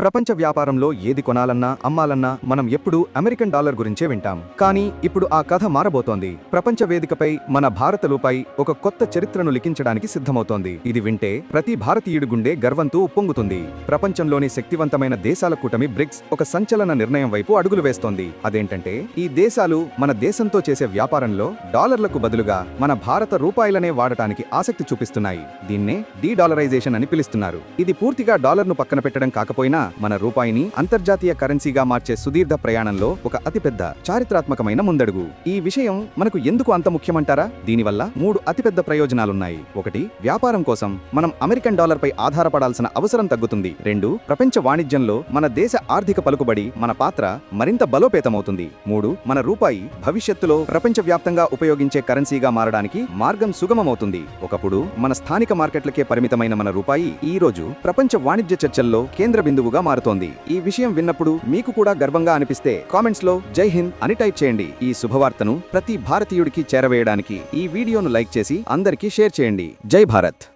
ప్రపంచ వ్యాపారంలో ఏది కొనాలన్నా అమ్మాలన్నా మనం ఎప్పుడూ అమెరికన్ డాలర్ గురించే వింటాం. కానీ ఇప్పుడు ఆ కథ మారబోతోంది. ప్రపంచ వేదికపై మన భారత రూపాయి ఒక కొత్త చరిత్రను లిఖించడానికి సిద్ధమవుతోంది. ఇది వింటే ప్రతి భారతీయుడి గుండె గర్వంతో ఉప్పొంగుతుంది. ప్రపంచంలోని శక్తివంతమైన దేశాల కూటమి బ్రిక్స్ ఒక సంచలన నిర్ణయం వైపు అడుగులు వేస్తోంది. అదేంటంటే ఈ దేశాలు మన దేశంతో చేసే వ్యాపారంలో డాలర్లకు బదులుగా మన భారత రూపాయలనే వాడటానికి ఆసక్తి చూపిస్తున్నాయి. దీన్నే డీ డాలరైజేషన్ అని పిలుస్తున్నారు. ఇది పూర్తిగా డాలర్ను పక్కన పెట్టడం కాకపోయినా మన రూపాయిని అంతర్జాతీయ కరెన్సీగా మార్చే సుదీర్ఘ ప్రయాణంలో ఒక అతిపెద్ద చారిత్రాత్మకమైన ముందడుగు. ఈ విషయం మనకు ఎందుకు అంత ముఖ్యమంటారా? దీనివల్ల మూడు అతిపెద్ద ప్రయోజనాలున్నాయి. ఒకటి వ్యాపారం కోసం మనం అమెరికన్ డాలర్ పై ఆధారపడాల్సిన అవసరం తగ్గుతుంది. రెండు ప్రపంచ వాణిజ్యంలో మన దేశ ఆర్థిక పలుకుబడి మన పాత్ర మరింత బలోపేతమవుతుంది. మూడు మన రూపాయి భవిష్యత్తులో ప్రపంచవ్యాప్తంగా ఉపయోగించే కరెన్సీగా మారడానికి మార్గం సుగమమవుతుంది. ఒకప్పుడు మన స్థానిక మార్కెట్లకే పరిమితమైన మన రూపాయి ఈ రోజు ప్రపంచ వాణిజ్య చర్చల్లో కేంద్ర బిందువుగా మారుతోంది. ఈ విషయం విన్నప్పుడు మీకు కూడా గర్వంగా అనిపిస్తే కామెంట్స్లో జై హింద్ అని టైప్ చేయండి. ఈ శుభవార్తను ప్రతి భారతీయుడికి చేరవేయడానికి ఈ వీడియోను లైక్ చేసి అందరికీ షేర్ చేయండి. జై భారత్.